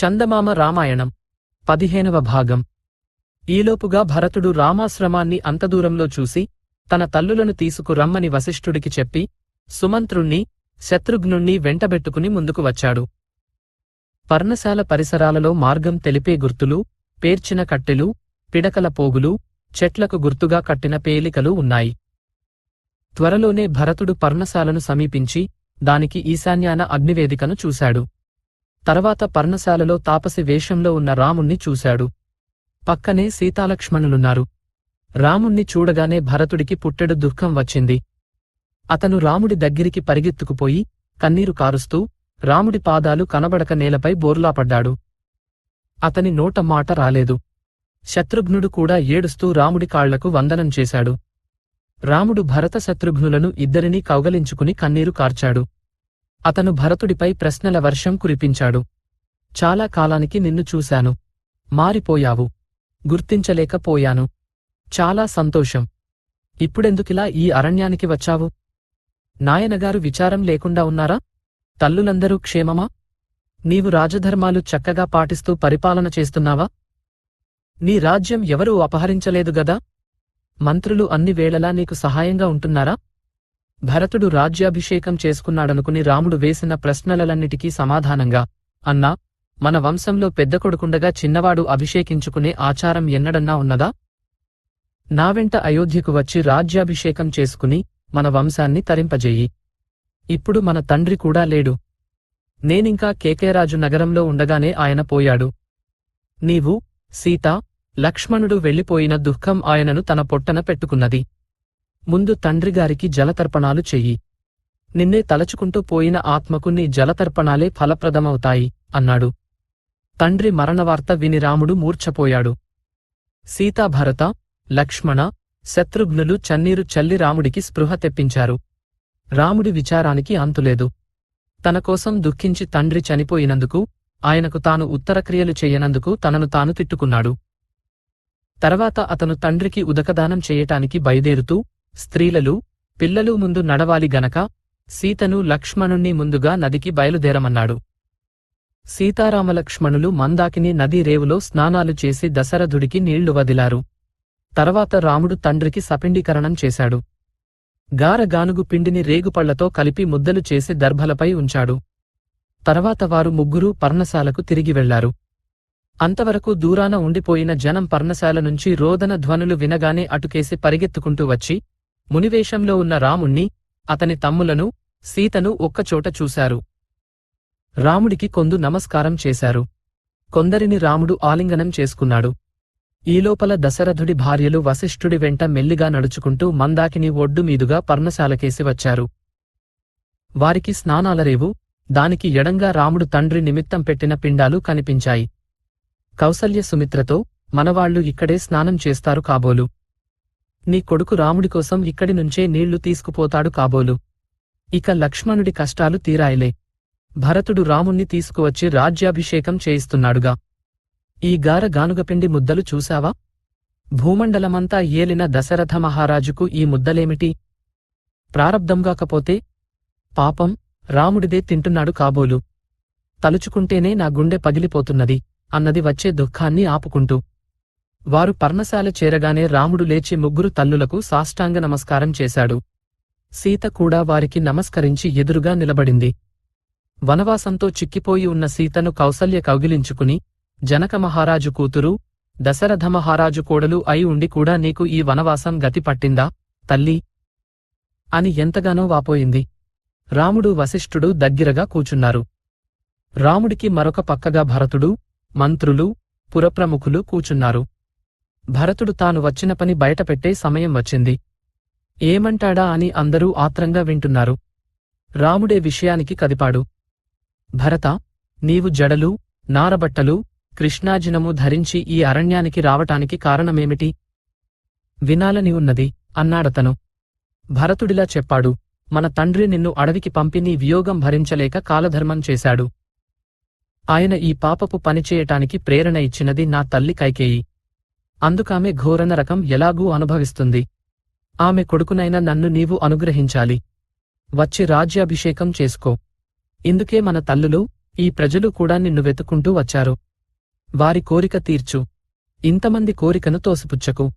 చందమామ రామాయణం పదిహేనవ భాగం. ఈలోపుగా భరతుడు రామాశ్రమాన్ని అంతదూరంలో చూసి తన తల్లులను తీసుకురమ్మని వశిష్ఠుడికి చెప్పి సుమంత్రుణ్ణి శత్రుఘ్నుణ్ణి వెంటబెట్టుకుని ముందుకు వచ్చాడు. పర్ణశాల పరిసరాలలో మార్గం తెలిపే గుర్తులు పేర్చిన కట్టెలు పిడకల పోగులు చెట్లకు గుర్తుగా కట్టిన పేలికలు ఉన్నాయి. త్వరలోనే భరతుడు పర్ణశాలను సమీపించి దానికి ఈశాన్యాన అగ్నివేదికను చూశాడు. తర్వాత పర్ణశాలలో తాపసి వేషంలో ఉన్న రాముణ్ణి చూశాడు. పక్కనే సీతాలక్ష్మణులున్నారు. రాముణ్ణి చూడగానే భరతుడికి పుట్టెడు దుఃఖం వచ్చింది. అతను రాముడి దగ్గరికి పరిగెత్తుకుపోయి కన్నీరు కారుస్తూ రాముడి పాదాలు కనబడక నేలపై బోర్లాపడ్డాడు. అతని నోట మాట రాలేదు. శత్రుఘ్నుడు కూడా ఏడుస్తూ రాముడి కాళ్ళకు వందనం చేశాడు. రాముడు భరత శత్రుఘ్నులను ఇద్దరినీ కౌగలించుకుని కన్నీరు కార్చాడు. అతను భరతుడిపై ప్రశ్నల వర్షం కురిపించాడు. చాలా కాలానికి నిన్ను చూశాను. మారిపోయావు. గుర్తించలేకపోయాను. చాలా సంతోషం. ఇప్పుడెందుకిలా ఈ అరణ్యానికి వచ్చావు? నాయనగారు విచారం లేకుండా ఉన్నారా? తల్లులందరూ క్షేమమా? నీవు రాజధర్మాలు చక్కగా పాటిస్తూ పరిపాలన చేస్తున్నావా? నీ రాజ్యం ఎవరూ అపహరించలేదుగదా మంత్రులు అన్ని వేళలా నీకు సహాయంగా ఉంటున్నారా? భరతుడు రాజ్యాభిషేకం చేసుకున్నాడనుకుని రాముడు వేసిన ప్రశ్నలన్నిటికీ సమాధానంగా అన్నా మన వంశంలో పెద్ద కొడుకుండగా చిన్నవాడు అభిషేకించుకునే ఆచారం ఎన్నడన్నా ఉన్నదా? నా వెంట అయోధ్యకు వచ్చి రాజ్యాభిషేకం చేసుకుని మన వంశాన్ని తరింపజేయి. ఇప్పుడు మన తండ్రి కూడా లేడు. నేనింకా కేకేరాజు నగరంలో ఉండగానే ఆయన పోయాడు. నీవు సీత లక్ష్మణుడు వెళ్ళిపోయిన దుఃఖం ఆయనను తన పొట్టన పెట్టుకున్నది. ముందు తండ్రిగారికి జలతర్పణాలు చెయ్యి. నిన్నే తలచుకుంటూ పోయిన ఆత్మకు నీ జలతర్పణాలే ఫలప్రదమవుతాయి అన్నాడు. తండ్రి మరణవార్త విని రాముడు మూర్ఛపోయాడు. సీతాభరత లక్ష్మణ శత్రుఘ్నులు చన్నీరు చల్లి రాముడికి స్పృహ తెప్పించారు. రాముడి విచారానికి అంతులేదు. తనకోసం దుఃఖించి తండ్రి చనిపోయినందుకు ఆయనకు తాను ఉత్తరక్రియలు చెయ్యనందుకు తనను తాను తిట్టుకున్నాడు. తర్వాత అతను తండ్రికి ఉదకదానం చేయటానికి బయదేరుతూ స్త్రీలలు పిల్లలు ముందు నడవాలి గనక సీతను లక్ష్మణుణ్ణి ముందుగా నదికి బయలుదేరమన్నాడు. సీతారామలక్ష్మణులు మందాకిని నదీ రేవులో స్నానాలు చేసి దశరథుడికి నీళ్ళు వదిలారు. తర్వాత రాముడు తండ్రికి సపిండీకరణం చేశాడు. గారగానుగు పిండిని రేగుపళ్ళతో కలిపి ముద్దలు చేసి దర్భలపై ఉంచాడు. తర్వాత వారు ముగ్గురూ పర్ణశాలకు తిరిగి వెళ్ళారు. అంతవరకు దూరాన ఉండిపోయిన జనం పర్ణశాల నుంచి రోదన ధ్వనులు వినగానే అటుకేసి పరిగెత్తుకుంటూ వచ్చి మునివేషంలో ఉన్న రాముణ్ణి అతని తమ్ములను సీతను ఒక్కచోట చూశారు. రాముడికి కొందు నమస్కారం చేశారు. కొందరిని రాముడు ఆలింగనం చేసుకున్నాడు. ఈలోపల దశరథుడి భార్యలు వశిష్ఠుడి వెంట మెల్లిగా నడుచుకుంటూ మందాకిని ఒడ్డుమీదుగా పర్ణశాలకేసి వచ్చారు. వారికి స్నానాలరేవు దానికి ఎడంగా రాముడు తండ్రి నిమిత్తం పెట్టిన పిండాలు కనిపించాయి. కౌసల్య సుమిత్రతో మనవాళ్ళు ఇక్కడే స్నానం చేస్తారు కాబోలు. నీ కొడుకు రాముడి కోసం ఇక్కడి నుంచే నీళ్ళు తీసుకుపోతాడు కాబోలు. ఇక లక్ష్మణుడి కష్టాలు తీరాయిలే. భరతుడు రాముణ్ణి తీసుకువచ్చి రాజ్యాభిషేకం చేయిస్తున్నాడుగా. ఈ గార గానుగపిండి ముద్దలు చూశావా? భూమండలమంతా ఏలిన దశరథ మహారాజుకు ఈ ముద్దలేమిటి? ప్రారబ్ధంగాకపోతే పాపం రాముడిదే తింటున్నాడు కాబోలు. తలుచుకుంటేనే నా గుండె పగిలిపోతున్నది అన్నది వచ్చే దుఃఖాన్ని ఆపుకుంటూ. వారు పర్ణశాల చేరగానే రాముడు లేచి ముగ్గురు తల్లులకు సాష్టాంగ నమస్కారం చేశాడు. సీత కూడా వారికి నమస్కరించి ఎదురుగా నిలబడింది. వనవాసంతో చిక్కిపోయి ఉన్న సీతను కౌసల్య కౌగిలించుకుని జనక మహారాజు కూతురు దశరథ మహారాజు కోడలు అయి ఉండి కూడా నీకు ఈ వనవాసం గతి పట్టిందా తల్లి అని ఎంతగానో వాపోయింది. రాముడు వశిష్ఠుడు దగ్గరగా కూచున్నారు. రాముడికి మరొక పక్కగా భరతుడు మంత్రులు పురప్రముఖులు కూచున్నారు. భరతుడు తాను వచ్చిన పని బయటపెట్టే సమయం వచ్చింది. ఏమంటాడా అని అందరూ ఆత్రంగా వింటున్నారు. రాముడే విషయానికి కదిపాడు. భరత నీవు జడలు నారబట్టలు కృష్ణాజినము ధరించి ఈ అరణ్యానికి రావటానికి కారణమేమిటి? వినాలని ఉన్నది అన్నాడతను. భరతుడిలా చెప్పాడు మన తండ్రి నిన్ను అడవికి పంపి నీ వియోగం భరించలేక కాలధర్మం చేశాడు. ఆయన ఈ పాపపు పనిచేయటానికి ప్రేరణ ఇచ్చినది నా తల్లి కైకేయి. అందుకామె ఘోరన రకం ఎలాగూ అనుభవిస్తుంది. ఆమె కొడుకునైన నన్ను నీవు అనుగ్రహించాలి. వచ్చి రాజ్యాభిషేకం చేసుకో. ఇందుకే మన తల్లులు ఈ ప్రజలు కూడా నిన్ను వెతుకుంటూ వచ్చారు. వారి కోరిక తీర్చు. ఇంతమంది కోరికను తోసిపుచ్చకు.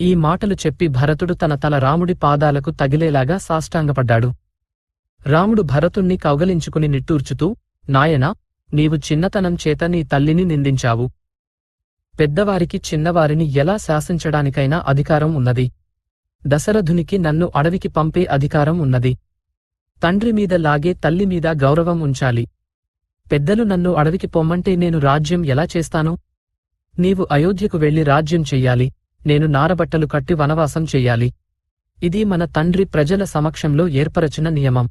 ఈ మాటలు చెప్పి భరతుడు తన తల రాముడి పాదాలకు తగిలేలాగా సాష్టాంగపడ్డాడు. రాముడు భరతుణ్ణి కౌగలించుకుని నిట్టూర్చుతూ నాయనా నీవు చిన్నతనం చేత నీ తల్లిని నిందించావు. పెద్దవారికి చిన్నవారిని ఎలా శాసించడానికైనా అధికారం ఉన్నది. దశరథునికి నన్ను అడవికి పంపే అధికారం ఉన్నది. తండ్రి మీద లాగే తల్లి మీద గౌరవం ఉంచాలి. పెద్దలు నన్ను అడవికి పొమ్మంటే నేను రాజ్యం ఎలా చేస్తాను? నీవు అయోధ్యకు వెళ్ళి రాజ్యం చెయ్యాలి. నేను నారబట్టలు కట్టి వనవాసం చెయ్యాలి. ఇది మన తండ్రి ప్రజల సమక్షంలో ఏర్పరచిన నియమం.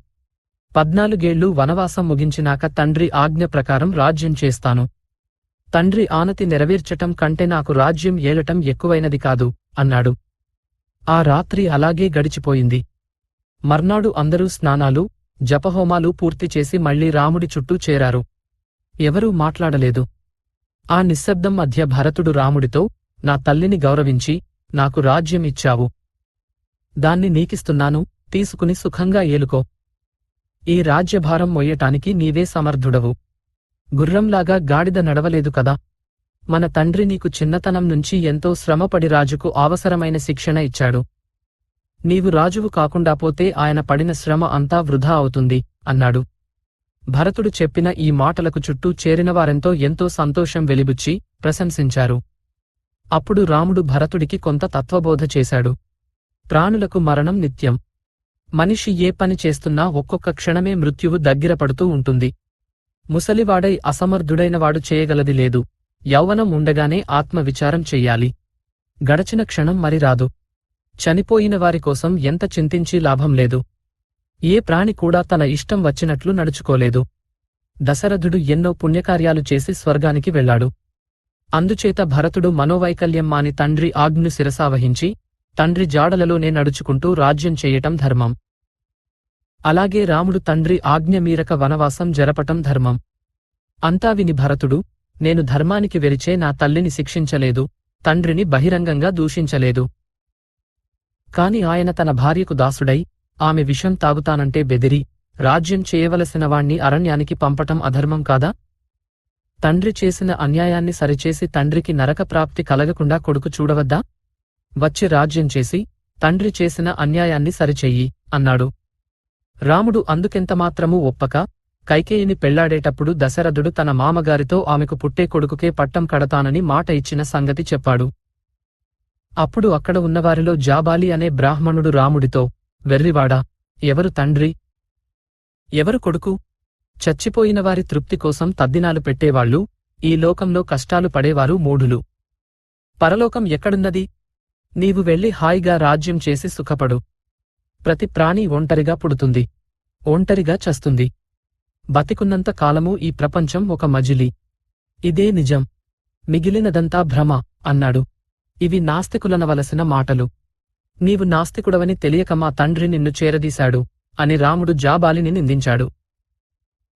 పద్నాలుగేళ్ళు వనవాసం ముగించినాక తండ్రి ఆజ్ఞ ప్రకారం రాజ్యం చేస్తాను. తండ్రి ఆనతి నెరవేర్చటం కంటే నాకు రాజ్యం ఏలటం ఎక్కువైనది కాదు అన్నాడు. ఆ రాత్రి అలాగే గడిచిపోయింది. మర్నాడు అందరూ స్నానాలు జపహోమాలు పూర్తి చేసి మళ్ళీ రాముడి చుట్టూ చేరారు. ఎవరూ మాట్లాడలేదు. ఆ నిశ్శబ్దం మధ్య భరతుడు రాముడితో నా తల్లిని గౌరవించి నాకు రాజ్యం ఇచ్చావు. దాన్ని నీకిస్తున్నాను తీసుకుని సుఖంగా ఏలుకో. ఈ రాజ్యభారం మొయ్యటానికి నీవే సమర్థుడవు. గుర్రంలాగా గాడిద నడవలేదు కదా? మన తండ్రి నీకు చిన్నతనం నుంచి ఎంతో శ్రమపడి రాజుకు అవసరమైన శిక్షణ ఇచ్చాడు. నీవు రాజువు కాకుండా పోతే ఆయన పడిన శ్రమ అంతా వృధా అవుతుంది అన్నాడు. భరతుడు చెప్పిన ఈ మాటలకు చుట్టూ చేరినవారెంతో ఎంతో సంతోషం వెలిబుచ్చి ప్రశంసించారు. అప్పుడు రాముడు భరతుడికి కొంత తత్వబోధ చేశాడు. ప్రాణులకు మరణం నిత్యం. మనిషి ఏ పని చేస్తున్నా ఒక్కొక్క క్షణమే మృత్యువు దగ్గిరపడుతూ ఉంటుంది. ముసలివాడై అసమర్థుడైనవాడు చేయగలది లేదు. యౌవనం ఉండగానే ఆత్మవిచారం చెయ్యాలి. గడచిన క్షణం మరి రాదు. చనిపోయిన వారి కోసం ఎంత చింతించి లాభం లేదు. ఏ ప్రాణి కూడా తన ఇష్టం వచ్చినట్లు నడుచుకోలేదు. దశరథుడు ఎన్నో పుణ్యకార్యాలు చేసి స్వర్గానికి వెళ్ళాడు. అందుచేత భరతుడు మనోవైకల్యం మాని తండ్రి ఆజ్ఞు శిరసావహించి తండ్రి జాడలలోనే నడుచుకుంటూ రాజ్యం చేయటం ధర్మం. అలాగే రాముడు తండ్రి ఆజ్ఞ మీరక వనవాసం జరపటం ధర్మం. అంతా విని భరతుడు నేను ధర్మానికి వెరిచే నా తల్లిని శిక్షించలేదు తండ్రిని బహిరంగంగా దూషించలేదు. కాని ఆయన తన భార్యకు దాసుడై ఆమె విషం తాగుతానంటే బెదిరి రాజ్యం చేయవలసిన వాణ్ణి అరణ్యానికి పంపటం అధర్మం కాదా? తండ్రి చేసిన అన్యాయాన్ని సరిచేసి తండ్రికి నరక ప్రాప్తి కలగకుండా కొడుకు చూడవద్దా? వచ్చి రాజ్యం చేసి తండ్రి చేసిన అన్యాయాన్ని సరిచెయ్యి అన్నాడు. రాముడు అందుకెంతమాత్రమూ ఒప్పక? కైకేయిని పెళ్ళాడేటప్పుడు దశరథుడు తన మామగారితో ఆమెకు పుట్టే కొడుకుకే పట్టం కడతానని మాట ఇచ్చిన సంగతి చెప్పాడు. అప్పుడు అక్కడ ఉన్నవారిలో జాబాలి అనే బ్రాహ్మణుడు రాముడితో వెర్రివాడా ఎవరు తండ్రి? ఎవరు కొడుకు? చచ్చిపోయిన వారి తృప్తి కోసం తద్దినాలు పెట్టేవాళ్ళు ఈ లోకంలో కష్టాలు పడేవారు మూఢులు. పరలోకం ఎక్కడున్నది? నీవు వెళ్ళి హాయిగా రాజ్యం చేసి సుఖపడు. ప్రతి ప్రాణి ఒంటరిగా పుడుతుంది. ఒంటరిగా చస్తుంది. బతికున్నంత కాలము ఈ ప్రపంచం ఒక మజిలీ. ఇదే నిజం. మిగిలినదంతా భ్రమ అన్నాడు. ఇవి నాస్తికులనవలసిన మాటలు. నీవు నాస్తికుడవని తెలియక మా తండ్రి నిన్ను చేరదీశాడు అని రాముడు జాబాలిని నిందించాడు.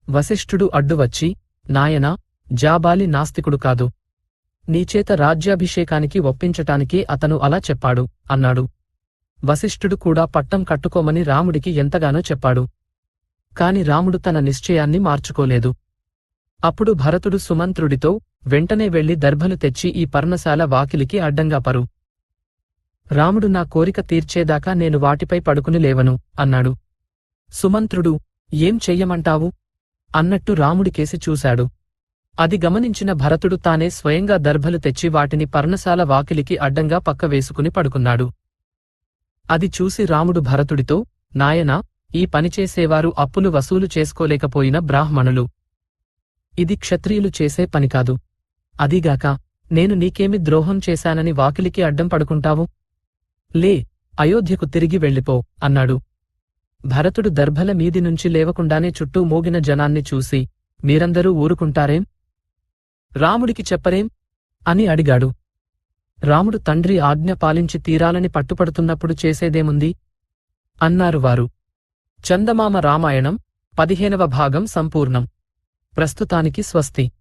వశిష్ఠుడు అడ్డువచ్చి నాయనా జాబాలి నాస్తికుడు కాదు. నీచేత రాజ్యాభిషేకానికి ఒప్పించటానికి అతను అలా చెప్పాడు అన్నాడు. వశిష్ఠుడు కూడా పట్టం కట్టుకోమని రాముడికి ఎంతగానో చెప్పాడు. కాని రాముడు తన నిశ్చయాన్ని మార్చుకోలేదు. అప్పుడు భరతుడు సుమంత్రుడితో వెంటనే వెళ్ళి దర్భలు తెచ్చి ఈ పర్ణశాల వాకిలికి అడ్డంగా పరు. రాముడు నా కోరిక తీర్చేదాకా నేను వాటిపై పడుకుని లేవను అన్నాడు. సుమంత్రుడు ఏం చెయ్యమంటావు అన్నట్టు రాముడికేసి చూశాడు. అది గమనించిన భరతుడు తానే స్వయంగా దర్భలు తెచ్చి వాటిని పర్ణశాల వాకిలికి అడ్డంగా పక్క వేసుకుని పడుకున్నాడు. అది చూసి రాముడు భరతుడితో నాయనా ఈ పనిచేసేవారు అప్పులు వసూలు చేసుకోలేకపోయిన బ్రాహ్మణులు. ఇది క్షత్రియులు చేసే పనికాదు అదీగాక నేను నీకేమి ద్రోహం చేశానని వాకిలికి అడ్డం పడుకుంటావు? లే అయోధ్యకు తిరిగి వెళ్ళిపో అన్నాడు. భరతుడు దర్భల మీది నుంచి లేవకుండానే చుట్టూ మోగిన జనాన్ని చూసి మీరందరూ ఊరుకుంటారేం? రాముడికి చెప్పరేం? అని అడిగాడు. రాముడు తండ్రి ఆజ్ఞ పాలించి తీరాలని పట్టుపడుతున్నప్పుడు చేసేదేముంది? అన్నారు వారు. చందమామ రామాయణం పదిహేనవ భాగం సంపూర్ణం. ప్రస్తుతానికి స్వస్తి.